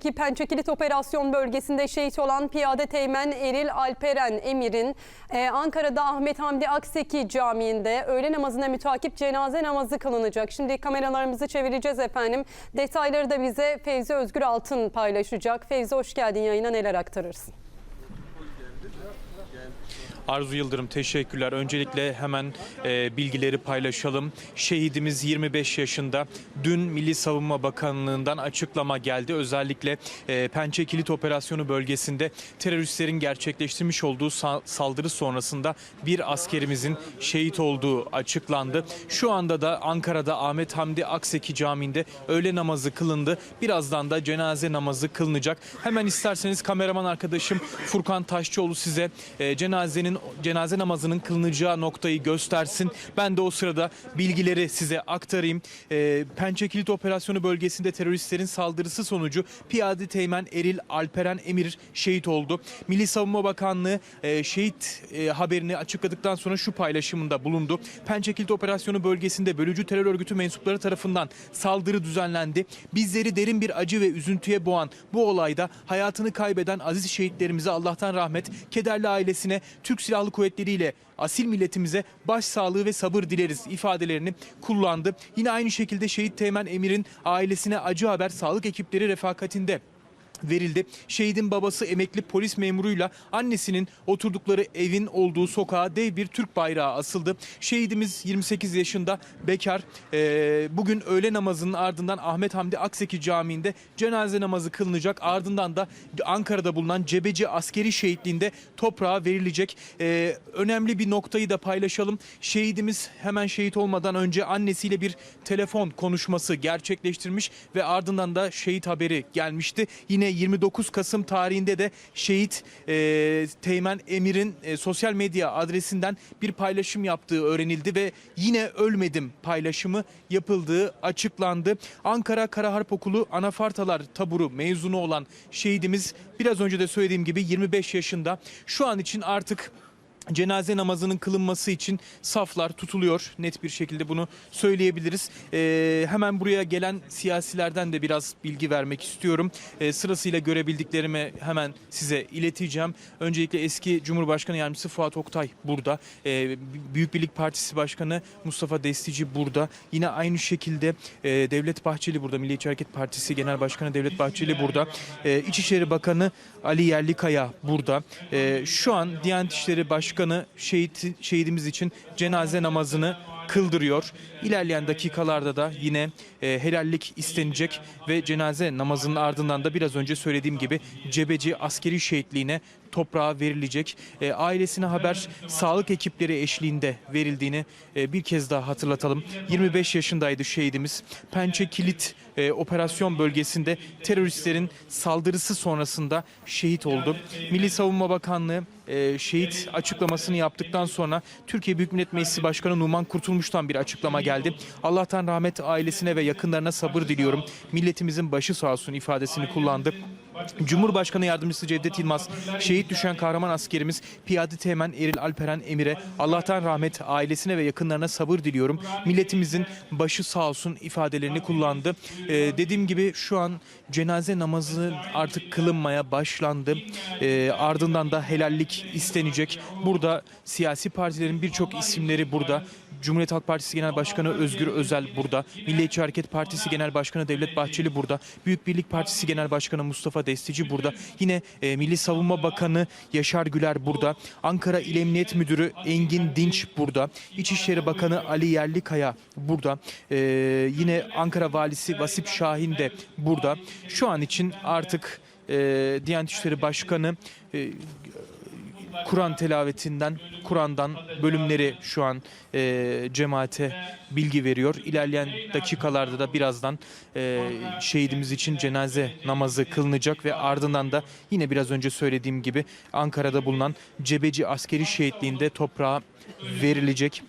Ki Pençekilit Operasyon Bölgesi'nde şehit olan Piyade Teğmen Eril Alperen Emir'in e, Ankara'da Ahmet Hamdi Akseki Camii'nde öğle namazına mütakip cenaze namazı kılınacak. Şimdi kameralarımızı çevireceğiz efendim. Detayları da bize Fevzi Özgür Altın paylaşacak. Fevzi hoş geldin yayına neler aktarırsın? Arzu Yıldırım teşekkürler. Öncelikle hemen e, bilgileri paylaşalım. Şehidimiz 25 yaşında. Dün Milli Savunma Bakanlığı'ndan açıklama geldi. Özellikle e, Pençe Kilit Operasyonu bölgesinde teröristlerin gerçekleştirmiş olduğu sa- saldırı sonrasında bir askerimizin şehit olduğu açıklandı. Şu anda da Ankara'da Ahmet Hamdi Akseki Camii'nde öğle namazı kılındı. Birazdan da cenaze namazı kılınacak. Hemen isterseniz kameraman arkadaşım Furkan Taşçıoğlu size e, cenazenin cenaze namazının kılınacağı noktayı göstersin. Ben de o sırada bilgileri size aktarayım. E, Pençe Kilit Operasyonu bölgesinde teröristlerin saldırısı sonucu Piyade Teğmen Eril Alperen Emir şehit oldu. Milli Savunma Bakanlığı e, şehit e, haberini açıkladıktan sonra şu paylaşımında bulundu. Pençe Kilit Operasyonu bölgesinde bölücü terör örgütü mensupları tarafından saldırı düzenlendi. Bizleri derin bir acı ve üzüntüye boğan bu olayda hayatını kaybeden aziz şehitlerimize Allah'tan rahmet, kederli ailesine, Türk Silahlı Kuvvetleri asil milletimize başsağlığı ve sabır dileriz ifadelerini kullandı. Yine aynı şekilde şehit Teğmen Emir'in ailesine acı haber sağlık ekipleri refakatinde verildi. Şehidin babası emekli polis memuruyla annesinin oturdukları evin olduğu sokağa dev bir Türk bayrağı asıldı. Şehidimiz 28 yaşında bekar. Ee, bugün öğle namazının ardından Ahmet Hamdi Akseki Camii'nde cenaze namazı kılınacak. Ardından da Ankara'da bulunan Cebeci Askeri Şehitliği'nde toprağa verilecek. Ee, önemli bir noktayı da paylaşalım. Şehidimiz hemen şehit olmadan önce annesiyle bir telefon konuşması gerçekleştirmiş ve ardından da şehit haberi gelmişti. Yine 29 Kasım tarihinde de şehit e, Teğmen Emir'in e, sosyal medya adresinden bir paylaşım yaptığı öğrenildi ve yine ölmedim paylaşımı yapıldığı açıklandı. Ankara Karaharp Okulu Anafartalar taburu mezunu olan şehidimiz biraz önce de söylediğim gibi 25 yaşında. Şu an için artık cenaze namazının kılınması için saflar tutuluyor. Net bir şekilde bunu söyleyebiliriz. Ee, hemen buraya gelen siyasilerden de biraz bilgi vermek istiyorum. Ee, sırasıyla görebildiklerimi hemen size ileteceğim. Öncelikle eski Cumhurbaşkanı Yardımcısı Fuat Oktay burada. Ee, Büyük Birlik Partisi Başkanı Mustafa Destici burada. Yine aynı şekilde e, Devlet Bahçeli burada. Milliyetçi Hareket Partisi Genel Başkanı Devlet Bahçeli burada. Ee, İçişleri Bakanı Ali Yerlikaya burada. Ee, şu an Diyanet İşleri Başkanı şehit, şehidimiz için cenaze namazını kıldırıyor. İlerleyen dakikalarda da yine e, helallik istenecek ve cenaze namazının ardından da biraz önce söylediğim gibi Cebeci askeri şehitliğine toprağa verilecek. E, ailesine haber sağlık ekipleri eşliğinde verildiğini e, bir kez daha hatırlatalım. 25 yaşındaydı şehidimiz. Pençe Kilit e, operasyon bölgesinde teröristlerin saldırısı sonrasında şehit oldu. Milli Savunma Bakanlığı e, şehit açıklamasını yaptıktan sonra Türkiye Büyük Millet Meclisi Başkanı Numan Kurtulmuş'tan bir açıklama geldi. Allah'tan rahmet ailesine ve yakınlarına sabır diliyorum. Milletimizin başı sağ olsun ifadesini kullandı. Cumhurbaşkanı Yardımcısı Cevdet Yılmaz, şehit düşen kahraman askerimiz Piyade Teğmen Eril Alperen Emir'e Allah'tan rahmet ailesine ve yakınlarına sabır diliyorum. Milletimizin başı sağ olsun ifadelerini kullandı. Ee, dediğim gibi şu an cenaze namazı artık kılınmaya başlandı. Ee, ardından da helallik istenecek. Burada siyasi partilerin birçok isimleri burada. Cumhuriyet Halk Partisi Genel Başkanı Özgür Özel burada. Milliyetçi Hareket Partisi Genel Başkanı Devlet Bahçeli burada. Büyük Birlik Partisi Genel Başkanı Mustafa Destici burada. Yine e, Milli Savunma Bakanı Yaşar Güler burada. Ankara İl Emniyet Müdürü Engin Dinç burada. İçişleri Bakanı Ali Yerlikaya burada. E, yine Ankara Valisi Vasip Şahin de burada. Şu an için artık e, Diyanet İşleri Başkanı e, Kur'an telavetinden, Kur'an'dan bölümleri şu an e, cemaate bilgi veriyor. İlerleyen dakikalarda da birazdan e, şehidimiz için cenaze namazı kılınacak ve ardından da yine biraz önce söylediğim gibi Ankara'da bulunan Cebeci Askeri Şehitliği'nde toprağa verilecek.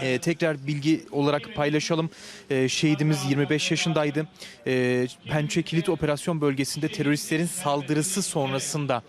Ee, tekrar bilgi olarak paylaşalım. Ee, şehidimiz 25 yaşındaydı. Ee, Pençe Kilit Operasyon Bölgesi'nde teröristlerin saldırısı sonrasında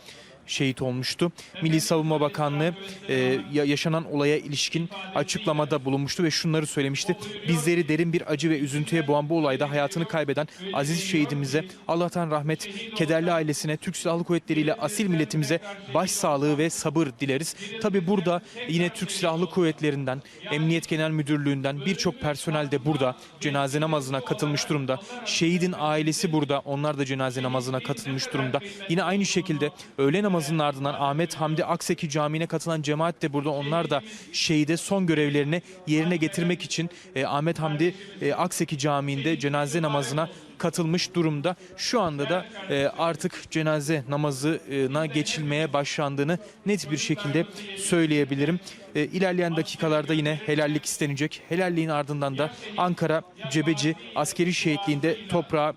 şehit olmuştu. Milli Savunma Bakanlığı e, ya- yaşanan olaya ilişkin açıklamada bulunmuştu ve şunları söylemişti. Bizleri derin bir acı ve üzüntüye boğan bu olayda hayatını kaybeden aziz şehidimize Allah'tan rahmet, kederli ailesine, Türk Silahlı Kuvvetleri ile asil milletimize başsağlığı ve sabır dileriz. Tabi burada yine Türk Silahlı Kuvvetleri'nden, Emniyet Genel Müdürlüğü'nden birçok personel de burada cenaze namazına katılmış durumda. Şehidin ailesi burada. Onlar da cenaze namazına katılmış durumda. Yine aynı şekilde öğle namazının ardından Ahmet Hamdi Akseki Camii'ne katılan cemaat de burada. Onlar da şehide son görevlerini yerine getirmek için e, Ahmet Hamdi e, Akseki Camii'nde cenaze namazına katılmış durumda. Şu anda da e, artık cenaze namazına geçilmeye başlandığını net bir şekilde söyleyebilirim. E, ilerleyen dakikalarda yine helallik istenecek. Helalliğin ardından da Ankara Cebeci askeri şehitliğinde toprağa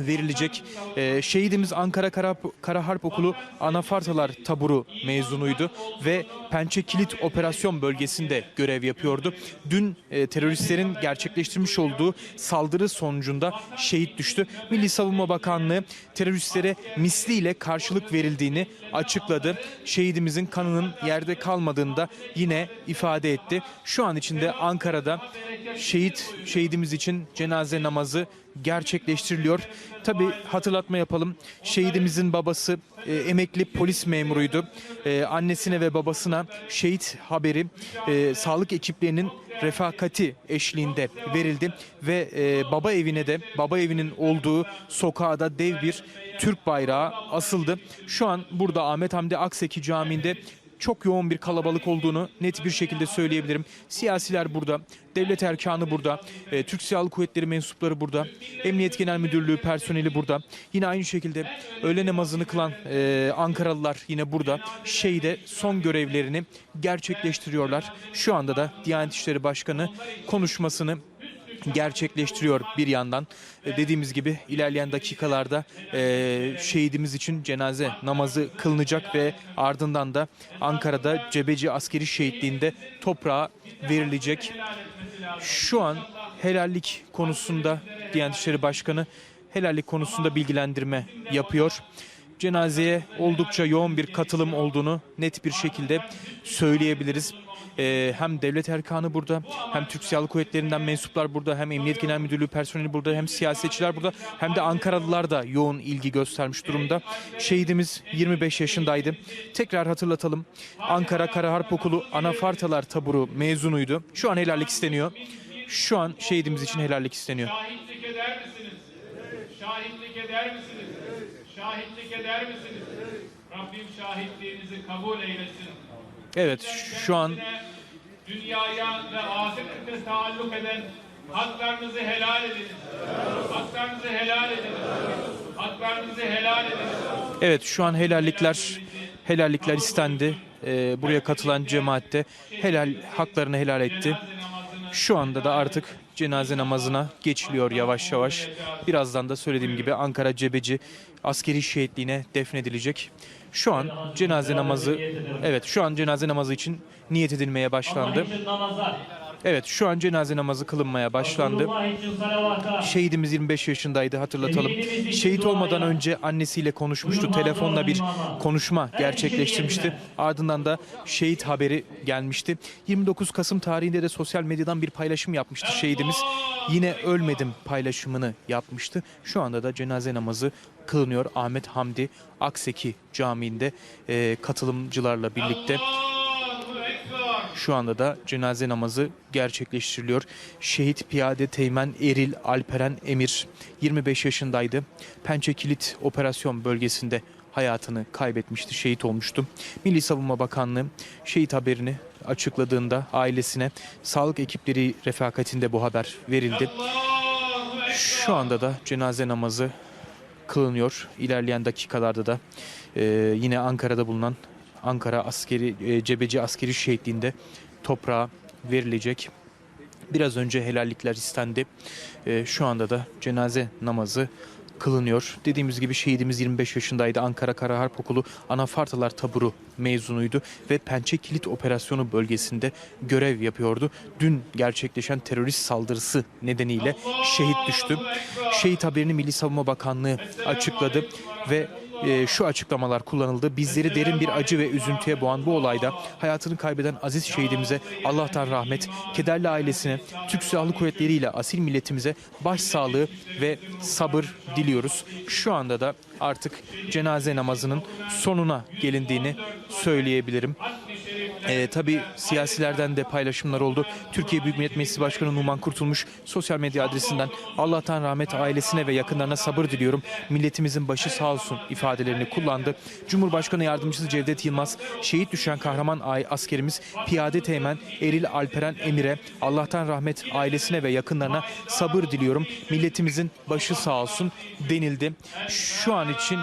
verilecek. Ee, şehidimiz Ankara Kara, Kara Harp Okulu Anafartalar taburu mezunuydu ve Pençe Kilit Operasyon Bölgesi'nde görev yapıyordu. Dün e, teröristlerin gerçekleştirmiş olduğu saldırı sonucunda şehit düştü. Milli Savunma Bakanlığı teröristlere misliyle karşılık verildiğini açıkladı. Şehidimizin kanının yerde kalmadığını da yine ifade etti. Şu an içinde Ankara'da şehit şehidimiz için cenaze namazı gerçekleştiriliyor. Tabi hatırlatma yapalım. Şehidimizin babası e, emekli polis memuruydu. E, annesine ve babasına şehit haberi e, sağlık ekiplerinin refakati eşliğinde verildi ve e, baba evine de baba evinin olduğu sokağa da dev bir Türk bayrağı asıldı. Şu an burada Ahmet Hamdi Akseki Camii'nde çok yoğun bir kalabalık olduğunu net bir şekilde söyleyebilirim. Siyasiler burada, devlet erkanı burada, e, Türk Silahlı Kuvvetleri mensupları burada, Emniyet Genel Müdürlüğü personeli burada. Yine aynı şekilde öğle namazını kılan e, Ankaralılar yine burada. Şeyde son görevlerini gerçekleştiriyorlar. Şu anda da Diyanet İşleri Başkanı konuşmasını gerçekleştiriyor bir yandan. E, Dediğimiz gibi ilerleyen dakikalarda e, şehidimiz için cenaze namazı kılınacak ve ardından da Ankara'da Cebeci Askeri Şehitliği'nde toprağa verilecek. Şu an helallik konusunda Diyanet İşleri Başkanı helallik konusunda bilgilendirme yapıyor. Cenazeye oldukça yoğun bir katılım olduğunu net bir şekilde söyleyebiliriz. Ee, hem devlet erkanı burada, hem Türk Silahlı Kuvvetleri'nden mensuplar burada, hem Emniyet Genel Müdürlüğü personeli burada, hem siyasetçiler burada, hem de Ankaralılar da yoğun ilgi göstermiş durumda. Şehidimiz 25 yaşındaydı. Tekrar hatırlatalım. Ankara Kara Harp Okulu Anafartalar taburu mezunuydu. Şu an helallik isteniyor. Şu an şehidimiz için helallik isteniyor. Şahitlik eder misiniz? Şahitlik eder misiniz? Şahitlik eder misiniz? Rabbim şahitliğinizi kabul eylesin. Evet şu an Dünyaya ve ahirete taalluk eden haklarınızı helal ediniz. Haklarınızı helal ediniz. Haklarınızı helal ediniz. Evet şu an helallikler helallikler istendi. Ee, buraya katılan cemaatte helal haklarını helal etti. Şu anda da artık cenaze namazına geçiliyor yavaş yavaş. Birazdan da söylediğim gibi Ankara Cebeci askeri şehitliğine defnedilecek. Şu an cenaze namazı evet şu an cenaze namazı için niyet edilmeye başlandı. Evet şu an cenaze namazı kılınmaya başlandı. Şehidimiz 25 yaşındaydı hatırlatalım. Şehit olmadan önce annesiyle konuşmuştu. Telefonla bir konuşma gerçekleştirmişti. Ardından da şehit haberi gelmişti. 29 Kasım tarihinde de sosyal medyadan bir paylaşım yapmıştı şehidimiz. Yine ölmedim paylaşımını yapmıştı. Şu anda da cenaze namazı kılınıyor. Ahmet Hamdi Akseki Camii'nde e, katılımcılarla birlikte. Şu anda da cenaze namazı gerçekleştiriliyor. Şehit Piyade Teğmen Eril Alperen Emir 25 yaşındaydı. Pençe Kilit Operasyon Bölgesi'nde hayatını kaybetmişti, şehit olmuştu. Milli Savunma Bakanlığı şehit haberini açıkladığında ailesine sağlık ekipleri refakatinde bu haber verildi. Şu anda da cenaze namazı kılınıyor. İlerleyen dakikalarda da e, yine Ankara'da bulunan Ankara askeri e, Cebeci askeri şehitliğinde toprağa verilecek. Biraz önce helallikler istendi. E, şu anda da cenaze namazı kılınıyor. Dediğimiz gibi şehidimiz 25 yaşındaydı. Ankara Kara Harp Okulu Anafartalar taburu mezunuydu ve Pençe Kilit Operasyonu bölgesinde görev yapıyordu. Dün gerçekleşen terörist saldırısı nedeniyle şehit düştü. Şehit haberini Milli Savunma Bakanlığı açıkladı ve e, şu açıklamalar kullanıldı. Bizleri derin bir acı ve üzüntüye boğan bu olayda hayatını kaybeden aziz şehidimize Allah'tan rahmet, kederli ailesine, Türk Silahlı Kuvvetleri ile asil milletimize başsağlığı ve sabır diliyoruz. Şu anda da artık cenaze namazının sonuna gelindiğini söyleyebilirim. Ee, tabii siyasilerden de paylaşımlar oldu. Türkiye Büyük Millet Meclisi Başkanı Numan Kurtulmuş sosyal medya adresinden Allah'tan rahmet ailesine ve yakınlarına sabır diliyorum. Milletimizin başı sağ olsun ifadelerini kullandı. Cumhurbaşkanı Yardımcısı Cevdet Yılmaz, şehit düşen kahraman ay askerimiz Piyade Teğmen Eril Alperen Emir'e Allah'tan rahmet ailesine ve yakınlarına sabır diliyorum. Milletimizin başı sağ olsun denildi. Şu an için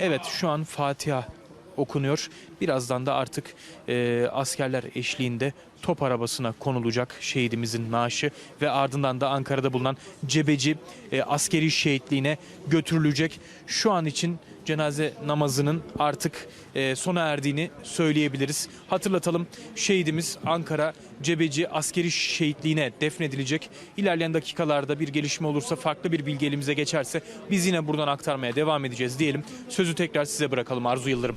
evet şu an Fatiha okunuyor. Birazdan da artık e, askerler eşliğinde top arabasına konulacak şehidimizin naaşı ve ardından da Ankara'da bulunan Cebeci e, askeri şehitliğine götürülecek. Şu an için cenaze namazının artık e, sona erdiğini söyleyebiliriz. Hatırlatalım şehidimiz Ankara Cebeci askeri şehitliğine defnedilecek. İlerleyen dakikalarda bir gelişme olursa farklı bir bilgi elimize geçerse biz yine buradan aktarmaya devam edeceğiz diyelim. Sözü tekrar size bırakalım Arzu Yıldırım.